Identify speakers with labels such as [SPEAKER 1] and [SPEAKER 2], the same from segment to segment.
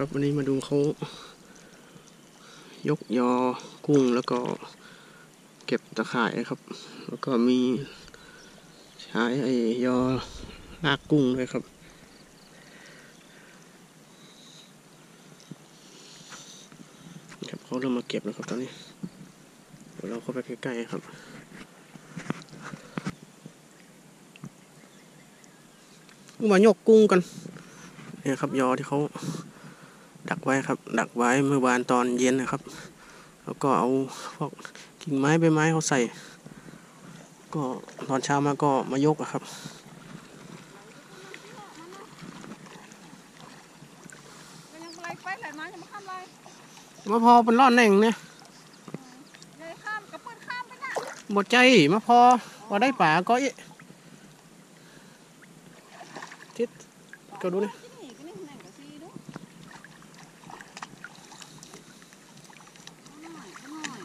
[SPEAKER 1] ครับ วันนี้มาดูเขายกยอกุ้งแล้วก็เก็บตะข่ายครับ แล้วก็มีใช้ไอ้ยอลากกุ้งด้วยครับครับเขาเริ่มมาเก็บแล้วครับตอนนี้เดี๋ยวเราเข้าไปใกล้ๆครับมายกกุ้งกันเนี่ยครับยอที่เขา ดักไว้ครับ ดักไว้เมื่อวานตอนเย็นนะครับ แล้วก็เอาพวกกิ่งไม้ใบไม้เขาใส่ ก็ตอนเช้ามาก็มายกครับ
[SPEAKER 2] มาจะมาข้ามไร
[SPEAKER 1] มาพอเป็นร่อนแหน่งเนี่ย
[SPEAKER 2] เลยข้ามกับเพื่อนข้ามไปน่ะ
[SPEAKER 1] หมดใจมาพอว่าได้ป่าก็อีทิศก็ดูนี่
[SPEAKER 2] ที่นี่ก็นี่แหน่งกับซีดูหน่อยหน่อย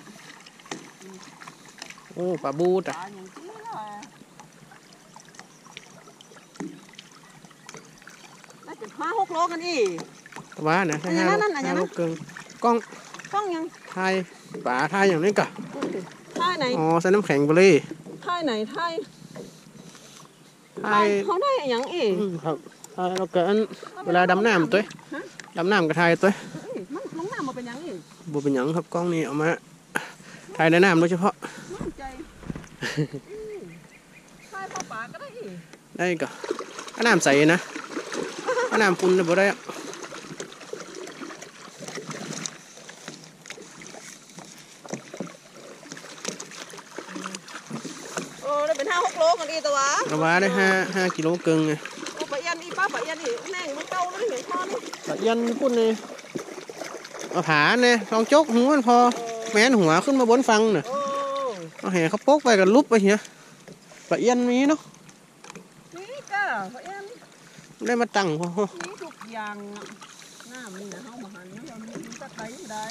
[SPEAKER 1] โอ้ป่าบูด
[SPEAKER 2] ป
[SPEAKER 1] อะ
[SPEAKER 2] ลาอย่างที่เลยน่าจะห้าหกโลกันอีก
[SPEAKER 1] ตะว่านะ
[SPEAKER 2] อันนี้นั่นอันนี้
[SPEAKER 1] ห้า
[SPEAKER 2] นั่น
[SPEAKER 1] ลูกเกิงกล้อง
[SPEAKER 2] ต้องยัง
[SPEAKER 1] ไทยป่าไทยอย่างนี้กะ
[SPEAKER 2] ท่ายไหน
[SPEAKER 1] อ๋อใส่น้ำแข็งไปเลย
[SPEAKER 2] ท่ายไหนท่าย
[SPEAKER 1] ไทย
[SPEAKER 2] เขาได้อย่างอีก
[SPEAKER 1] อืมครับไทยเราเกินเวลาดำน้ำตัว
[SPEAKER 2] ฮะ
[SPEAKER 1] ดำน้ำกับไทยตัว
[SPEAKER 2] เอ้ยมันลงน้ำมาเป็นอย่างอีก
[SPEAKER 1] บัเป็นหยังครับกล้องนี้เอามาถ่ายในน้ำโดยเฉพาะ
[SPEAKER 2] มั่น ใจอืมท่ายเข้าป่าก็ได้อีก
[SPEAKER 1] ได้ก็เอาน้ำใสนะเอาน้ำคุณนะบ่ได้อะ
[SPEAKER 2] โอ้ได้เป็นห้าหกโลกันอีกตัววะ
[SPEAKER 1] กระว่าได้ห้าห้ากิโลเกิงไง
[SPEAKER 2] โอ้ปะยันอีป้าปะยันอีแน่งมันเก่าเลยเห็นพ่อนี่
[SPEAKER 1] ตัดยันพุ่นเลยเอาผาเนี่ยลองจกหัวมันพอแม้นหัวขึ้นมาบนฟังน่ะ
[SPEAKER 2] โอ้
[SPEAKER 1] เอาแห่เขาปกไปกับลุบไปเหี้ยปะยันมีเนาะ
[SPEAKER 2] นี่ก้าปะยัน
[SPEAKER 1] ได้มาตั้งพอ
[SPEAKER 2] นี่ทุกอย่างอะหน้ามันนะเฮามาหันมันเรามีตะไคร้ได้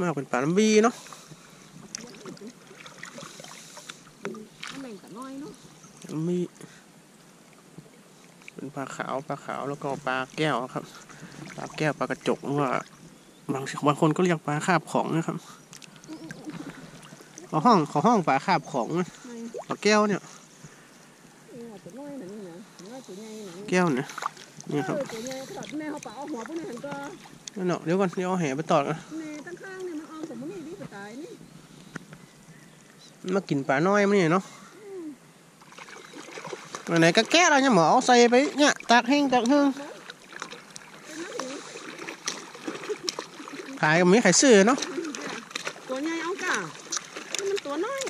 [SPEAKER 1] มากเป็นป่าลำบีเนาะ
[SPEAKER 2] มันแม่งแต่น้อยเนาะ
[SPEAKER 1] ลำบีเป็นปลาขาวปลาขาวแล้วก็ปลาแก้วครับ ปลาแก้วปลากระจกหรือว่าบางบางคนก็เรียกปลาคาบของนะครับเขอห้องขอห้องฝาขาบของนะขอแก้วเนี่ยแก้วเนี่ยนี่ครับ
[SPEAKER 2] เนาะเดี๋
[SPEAKER 1] ยวก่อนเดี๋ยวเอาแห่ไปตอดกัน
[SPEAKER 2] มา
[SPEAKER 1] กินปลาน้อยมันนี่เนาะมันไหนก็แก้เราเนี่ยหมอเอาใส่ไปเนี่ยตักแห้งตักแหงขายก็มีขายซื้อเนาะ
[SPEAKER 2] ตัวใหญ่เอากะนี่มันตัวน้อย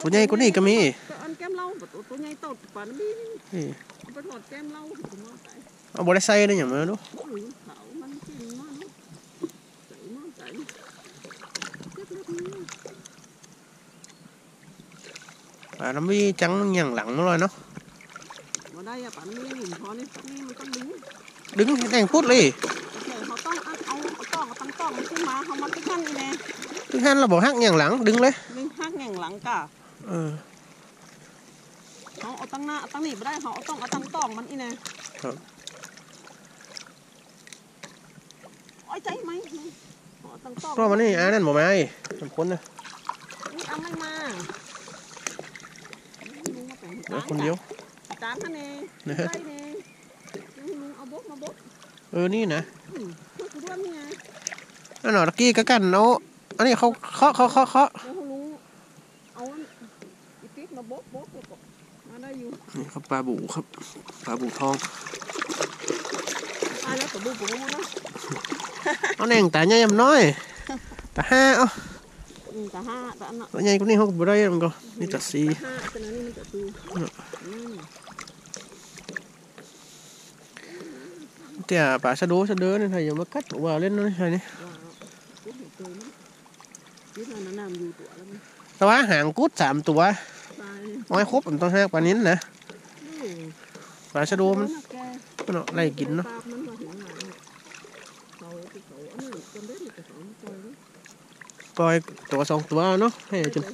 [SPEAKER 1] ตัวใหญ่กว่านี้ก็มี
[SPEAKER 2] ตัวอันแก้มเราตัวตัวใหญ่โตดปานนี้นี่
[SPEAKER 1] นี่
[SPEAKER 2] เอาไปถอดแก้มเราถึงว่าตาย
[SPEAKER 1] เอาบริใส่ได้อย่างไรดู
[SPEAKER 2] โอ้ยเขามันกินมากเนอะใส่มากใส่เจ็บเล็บนี้
[SPEAKER 1] ปลาน้ำวีจังอย่างหลังมาเลยเนาะ
[SPEAKER 2] มาได้อะปันนี้หินพอนี่ปันนี้มันต้องดึง
[SPEAKER 1] ดึงแดงพูดเลย
[SPEAKER 2] แต่เขาต้องเอาเอาเอาต้องเอาตั้งต้องมันขึ้นมาเขามาที่ขั้นนี่แน่
[SPEAKER 1] ดึงหันเราบอกหักอย่างหลังดึงเลย
[SPEAKER 2] ดึงหักแง่งหลังกะ
[SPEAKER 1] เออ
[SPEAKER 2] เขาเอาตั้งหน้าเอาตั้งหนีไม่ได้เขาเอาต้องเอาตั้งต้องมันอีแน่
[SPEAKER 1] ครับ
[SPEAKER 2] โอ้ยใจไหมเขาเอาตั้งต้อง
[SPEAKER 1] เพราะมันนี่อ่านั่นบอกมาไอ้สมคนนะ
[SPEAKER 2] นี่เอาไม่มาลุงมาแต่ง
[SPEAKER 1] เดี๋ยวคนเดียว
[SPEAKER 2] จานท่านเอง
[SPEAKER 1] นะ
[SPEAKER 2] ใจ
[SPEAKER 1] ฮะ
[SPEAKER 2] เองลุงเอาบกมาบก
[SPEAKER 1] เออนี่นะ
[SPEAKER 2] อืมเพื่อคุณด้วยนี่ไง
[SPEAKER 1] นั่นหนอตะกี้ก็กันเอาอันนี้เขาเคาะเคาะเคาะเคาะ า
[SPEAKER 2] แห
[SPEAKER 1] น่งตาใหญ่ยำน้อยตาห้าเอา
[SPEAKER 2] อืมแต่ห้าแต่อันน่ะ
[SPEAKER 1] ตัวใหญ่กว่านี้เขาก็บ่ได้มันก็นี่ตาสี่
[SPEAKER 2] แต่ห้าแต่นั้นนี่มันจะดูอืม
[SPEAKER 1] แต่ปลาชะโดชะเด้อนี่ใครอย่ามากัดว่าเล่นนั่นใช่นี่
[SPEAKER 2] ว้าวกูเห็นตัวนี้ยึดมันน้ำอยู่ตัวแล้วมัน
[SPEAKER 1] แต่ว่าหางกุดสามตัว
[SPEAKER 2] ตาย
[SPEAKER 1] เอาให้ครบมันต้องห้าปลานิ้นนะ
[SPEAKER 2] อืม
[SPEAKER 1] ปลาชะโดมันมันไล่กินเนาะ
[SPEAKER 2] ปล่อย
[SPEAKER 1] ตัวสองตัวเนาะให้จุน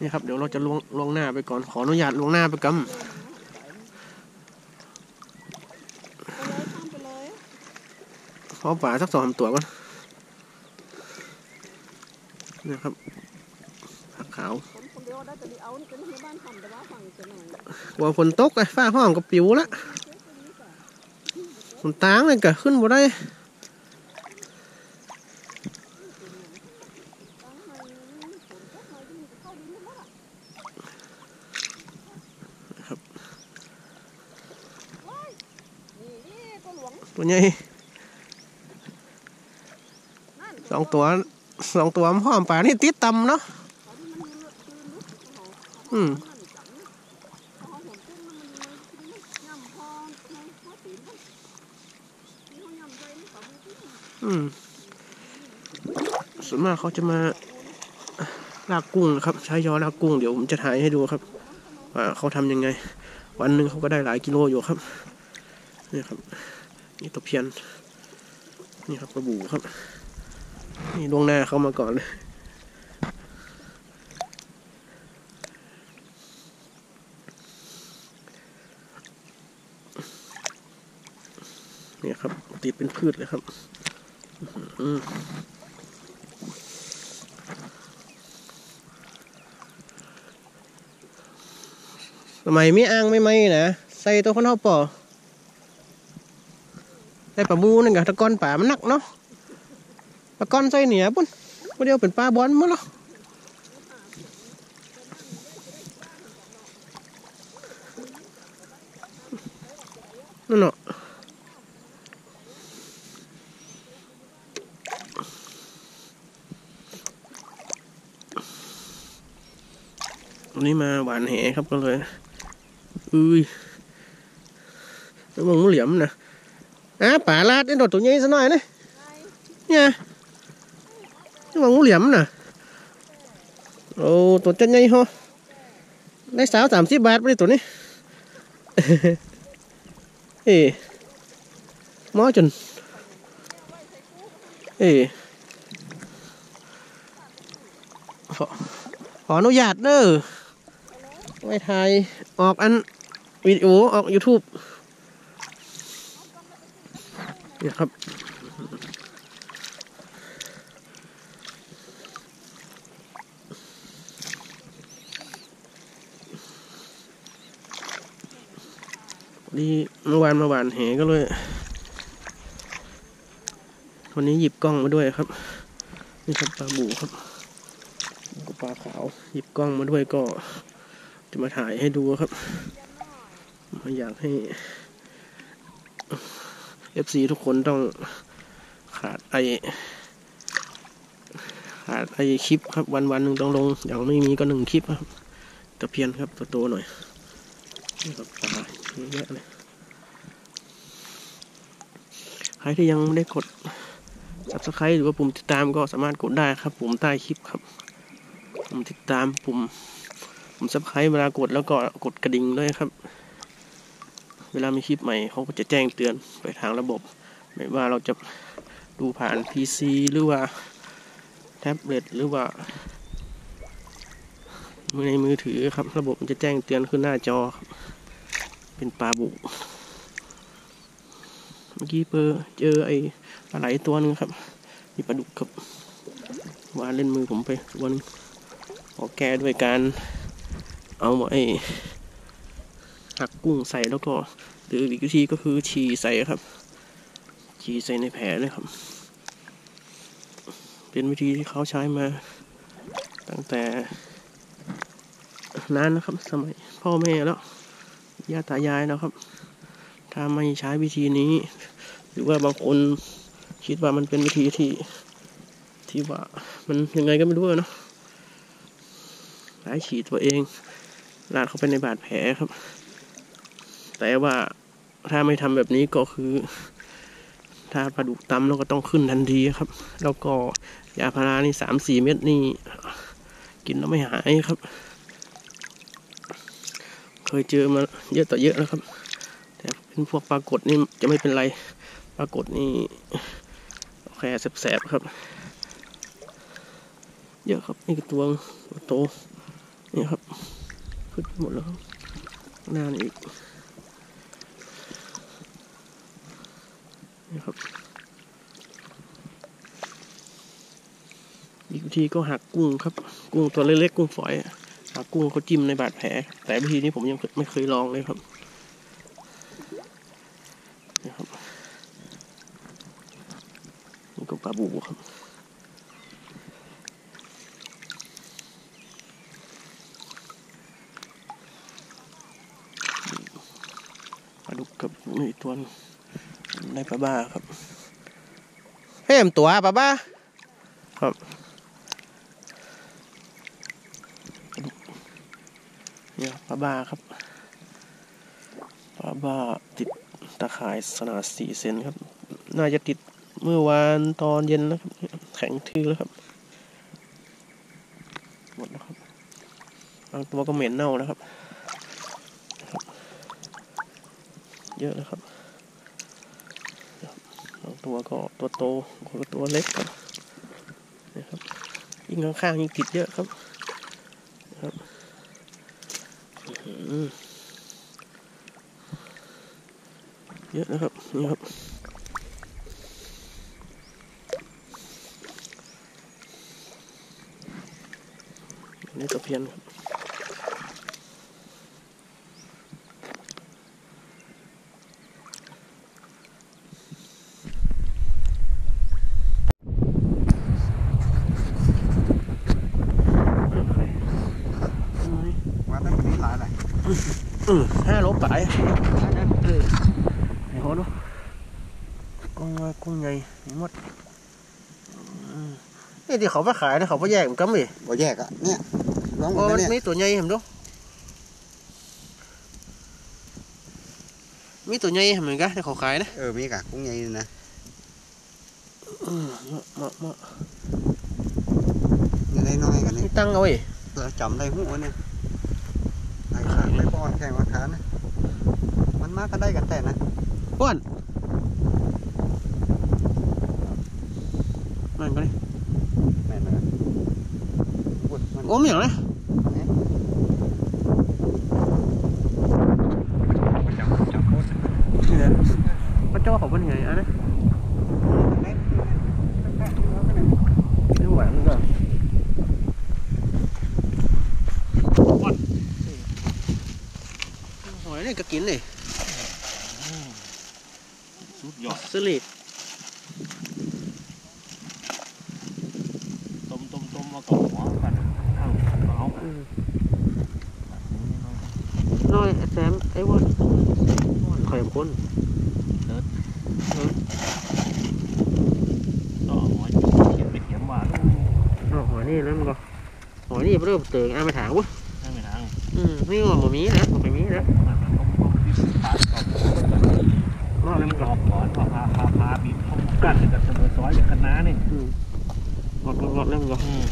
[SPEAKER 1] นี่ครับเดี๋ยวเราจะลวงลวงหน้าไปก่อนขออนุญาตลวงหน้าไปกำขอปลาสักสองตัวก่อนนะครับ
[SPEAKER 2] ได้แต่ดีเอานี่เป็นที่บ้านทำแต่ว่าฝั่งจะหน่อย
[SPEAKER 1] กลัวฝนตกไอ้ฟ้าห้องก็ปิวละฝนตางเลยก็ขึ้นบ่ได้
[SPEAKER 2] ตั้งมาฝนตกมาที่มันจะเข้าดินแล้ว
[SPEAKER 1] ใหญ่สองตัวสองตัวมันห้อมป่านี่ติดตำเนาะ
[SPEAKER 2] เขาที่มันยืนยืนลุกเขา
[SPEAKER 1] อืม
[SPEAKER 2] อืม
[SPEAKER 1] ส่วนมากเขาจะมาลากกุ้งนะครับ ใช้ยอลากกุ้งเดี๋ยวผมจะถ่ายให้ดูครับว่าเขาทำยังไง วันหนึ่งเขาก็ได้หลายกิโลอยู่ครับนี่ครับ นี่ตะเพียน นี่ครับกระบูครับ นี่ลวงหน้าเขามาก่อนเลยนี่ครับ ติดเป็นพืชเลยครับอืมสมัยมีอ่างไม่ไหมนะใส่ตัวคนเท่าป่อใส่ปลาบูนั่นกับตะกอนป่ามันหนักเนาะตะกอนใส่เหนียปุ่นเดียวเป็นปลาบอลมั้งเนาะนั่นเนาะ วันนี้มาหวานแหครับก็เลยอุ้ยมองงูเหลี่ยมนะอะป่าลาดไอ้โดดตัวใหญ่ซะหน่อยนะเนี่ยนี่มองงูเหลี่ยมนะโอ้ตัวจะใหญ่ฮะได้สาวสามสิบบาทไปดิตัวนี้เอ๋หมอจนเอ๋ขอขออนุญาตเด้อ ไว้ถ่ายออกอันวิดีโอออก YouTube เนี่ยครับดีเมื่อวานมื่อวานแหก็เลย วันนี้หยิบกล้องมาด้วยครับ นี่ครับปลาบูครับปลาขาว หยิบกล้องมาด้วยก็ จะมาถ่ายให้ดูครับม่อยากให้ FC ทุกคนต้องขาดไอขาดไอคลิปครับวันวันหนึ่งต้องลง อย่างไม่มีก็หนึ่งคลิปครับตะเพียนครับตัวโตหน่อยนี่ครับปลาเยอะเลยใครที่ยังไม่ได้กด subscribe หรือว่าปุ่มติดตามก็สามารถกดได้ครับปุ่มใต้คลิปครับปุ่มติดตามปุ่ม ผมซับสไครต์เวลากดแล้วก็กดกระดิ่งด้วยครับ เวลามีคลิปใหม่เขาก็จะแจ้งเตือนไปทางระบบ ไม่ว่าเราจะดูผ่าน PC หรือว่าแท็บเล็ตหรือว่าในมือถือครับ ระบบมันจะแจ้งเตือนขึ้นหน้าจอครับ เป็นปลาบุเมื่อกี้เปอเจอไอ้ปลาไหลตัวหนึงครับ มีปลาดุกครับวานเล่นมือผมไปตัวหนึงขอแก้ด้วยการ เอาไอ้หักกุ้งใส่แล้วก็หรืออีกวิธีก็คือฉี่ใส่ครับ ฉี่ใส่ในแผลเลยครับ เป็นวิธีที่เขาใช้มา ตั้งแต่นานนะครับ สมัยพ่อแม่แล้วย่าตายายแล้วครับ ถ้าไม่ใช้วิธีนี้ หรือว่าบางคนคิดว่ามันเป็นวิธีที่ที่ว่ามันยังไงก็ไม่รู้เนาะร้ายฉีดตัวเอง ลาดเข้าไปในบาดแผลครับ แต่ว่าถ้าไม่ทำแบบนี้ก็คือ ถ้าปลาดุกตำเราก็ต้องขึ้นทันทีครับ แล้วก็ยาพารานี่สามสี่เม็ดนี่ กินแล้วไม่หายครับ เคยเจอมาเยอะต่อเยอะแล้วครับ แต่เป็นพวกปลากดนี่จะไม่เป็นไรปลากดนี่แค่แสบๆครับ เยอะครับนี่คือตัวโตนี่ครับ พืชหมดแล้วนานอีกนะครับอีกทีก็หักกุ้งครับ กุ้งตัวเล็กๆกุ้งฝอยหักกุ้งเขาจิ้มในบาดแผล แต่วิธีนี้ผมยังไม่เคยลองเลยครับนะครับนี่ก็ปลาบูครับ นี่ตัวนึงในปลาบ้าครับเฮ้ยมนตัวปลาบ้าครับปลาดุกเนี่ยปลาบ้าครับปลาบ้าติดตะข่ายขนาดสี่เซนครับ น่าจะติดเมื่อวานตอนเย็นนะครับ แข็งทื่อแล้วครับ หมดแล้วครับบางตัวก็เหม็นเน่านะครับ เยอะนะครับบาง ตัวก็ตัวโตบางตัวก็ตัวเล็กครับนี่ครับยิ่งข้างๆยิ่งติดเยอะครับนะครับเยอะนะครับนี่ครับนนี่ตะเพียนครับ
[SPEAKER 3] ว่าตั้งแต่นี้หลายแหละ
[SPEAKER 1] เออห้าโลไปเออไหนโหดูกุ้งน้อยกุ้งใหญ่มีหมดอืมนี่ที่เขาไปขายนะเขาไปแยกมันก็มี
[SPEAKER 3] บ่แยกอะเนี่ยลอง
[SPEAKER 1] โอ้
[SPEAKER 3] มา
[SPEAKER 1] มัน
[SPEAKER 3] เนี่ย
[SPEAKER 1] มีตัวใหญ่เห็นดูมีตัวใหญ่เหมือนกันที่เขาขายนะ
[SPEAKER 3] เออมีกะกุ้งใหญ่นี่นะ
[SPEAKER 1] อืมเหมาะเหมาะ
[SPEAKER 3] นี่ได้น้อยกันนี่
[SPEAKER 1] นี่ตั้งเอาไว้
[SPEAKER 3] เราจำได้หูเนี่ยไอ้ขาไม่ ป้อนแข่งว่าขานะมันมาก็ได้กันแต่นะ
[SPEAKER 1] อ้วนมันก็เลย
[SPEAKER 3] แม่นเลยอุดมัน
[SPEAKER 1] โอ้มอย่างนะ
[SPEAKER 3] จับจับโคตร
[SPEAKER 1] นี่นะพระเจ้าเขาเป็นไงอะนะไม่ไหวมันก็ หอยนี่ก็กินเลย
[SPEAKER 4] สุดยอด
[SPEAKER 1] สลิด
[SPEAKER 4] ต้มต้มต้มมากับหัวกันข้าวเอา
[SPEAKER 1] น้อยแซมไอ้วอนไข่ข้น
[SPEAKER 4] ก็หัวเขียนไปเขียนว่า
[SPEAKER 1] เอาหอยนี่แล้วมันก็หอยนี่เริ่มเติงอะไม่ถางวะ
[SPEAKER 4] ให้ไม่ทาง
[SPEAKER 1] อืมนี่ว่าบ่มีนะบ่มีนะ
[SPEAKER 4] ต้มต้มที่ปาดกับ
[SPEAKER 1] รอดแล้มัน
[SPEAKER 4] กรอบก่อนพาพาพาพาบีบเข้ากันกับเสมอซอยกับคณะนี่
[SPEAKER 1] อืมรอดรอดแล้วมันก็
[SPEAKER 4] อืม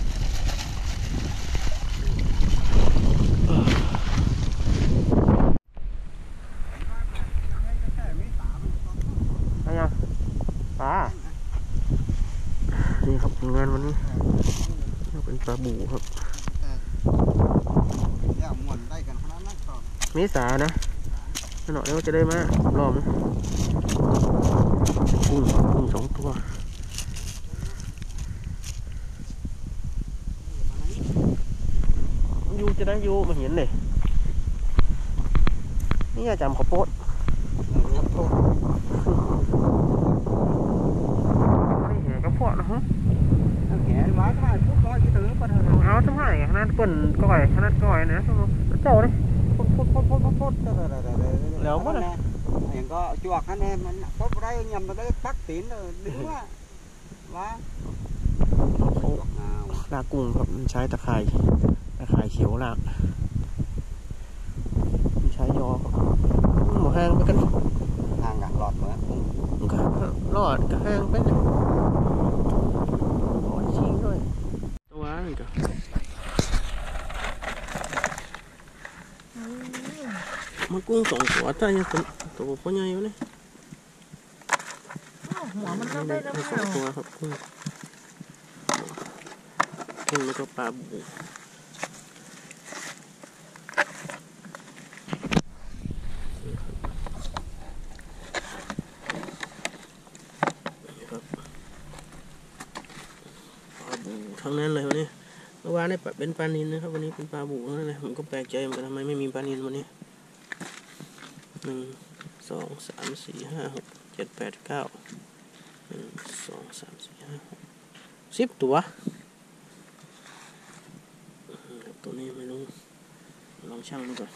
[SPEAKER 1] อะไรยังปลานี่ครับผลงานวันนี้เป็นปลาบูครับ
[SPEAKER 3] เนี่ยมวนได้กันขนาดนั้นก็
[SPEAKER 1] เมษานะหน่อยแล้วจะได้มารอบนะกุ้งกุ้งสองตัวอยู่จะได้อยู่มาเห็นเลยนี่อย่าจำข้าวโพด
[SPEAKER 3] เออครับโทษ
[SPEAKER 1] ไม่เห็นข้าวโพดนะฮะ
[SPEAKER 3] แหนมาก็ได้พุกร้อยกี่ตื้อก็เถอะ
[SPEAKER 1] เอาทำไมขนาดเปิ้นก้อยขนาดก้อยนะเจ้าเลย
[SPEAKER 3] พดพดพดพุดพุดพุด
[SPEAKER 1] แล้วบ่น่ะ
[SPEAKER 3] อย่างก็จวกนั่นเองมันพบได้ยำมันก็ปักตีนเลยดึงว่าว่าจวกงาว
[SPEAKER 1] ลากุ้งครับมันใช้ตะข่ายตะข่ายเขียวลากมันใช้ยอครับหมูแห้งไปกัน
[SPEAKER 3] ทางกันหลอดเหมือน
[SPEAKER 1] มันก็รอดก็แห้งไปเนี่ยโอ้ยชิงด้วยตัวนี่ก็ มากุ้งสองตัวแต่ยังเป็นตัวพ่อใหญ่อยู่นี่
[SPEAKER 2] หัวมันเข้าได้แล้ว
[SPEAKER 1] สองตัวครับกุ้งกุ้งแล้วก็ปลาบู่ปลาบูทั้งนั้นเลยวันนี้วานได้เป็นปลานินนะครับ วันนี้เป็นปลาบูนั่นแหละผมก็แปลกใจเหมือนกันทำไมไม่มีปลานินวันนี้ นึ่งสองสามสี่ห้าหกเจ็ดแปดเก้าหนึ่งสองสามสี่ห้าหกสิบตัวอืมครับตัวนี้ไม่รู้ลองช่างดูก่อน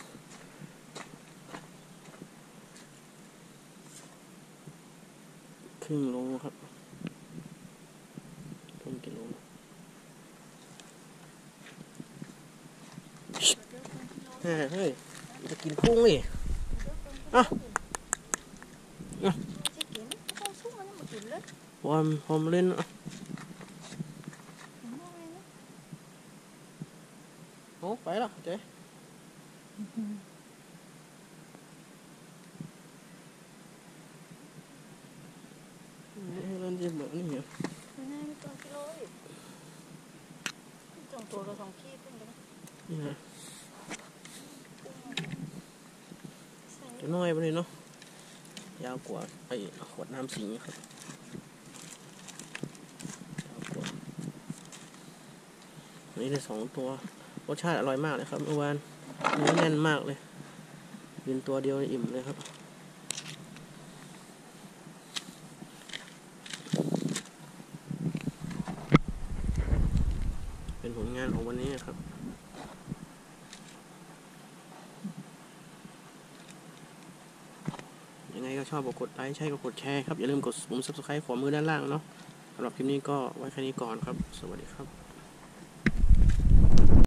[SPEAKER 1] ครึ่งโลครับครึ่งกิโลเฮ้ยเฮ้ยจะกินกุ้งนี่อะอะ
[SPEAKER 2] สิกินต้องสู้มันมากินเลย
[SPEAKER 1] พอมพอมเล่นอะ
[SPEAKER 2] ถึงมากเลย นะ
[SPEAKER 1] โอ้ไปละเจ๊เล่นจะแบบ น้อยไปเลยเนาะยาวกว่าไอ้ขวดน้ำสิงครับยาวกว่านี่ได้สองตัวรสชาติอร่อยมากเลยครับเมื่อวานเนื้อแน่นมากเลยกินตัวเดียวอิ่มเลยครับ เป็นผลงานของวันนี้ครับ ยังไงก็ช อบก็กดไลค์ใช่ก็กดแชร์ครับ อย่าลืมกดปุ่ม subscribe ขวามือด้านล่างเนาะสำหรับคลิปนี้ก็ไว้แค่นี้ก่อนครับ สวัสดีครับ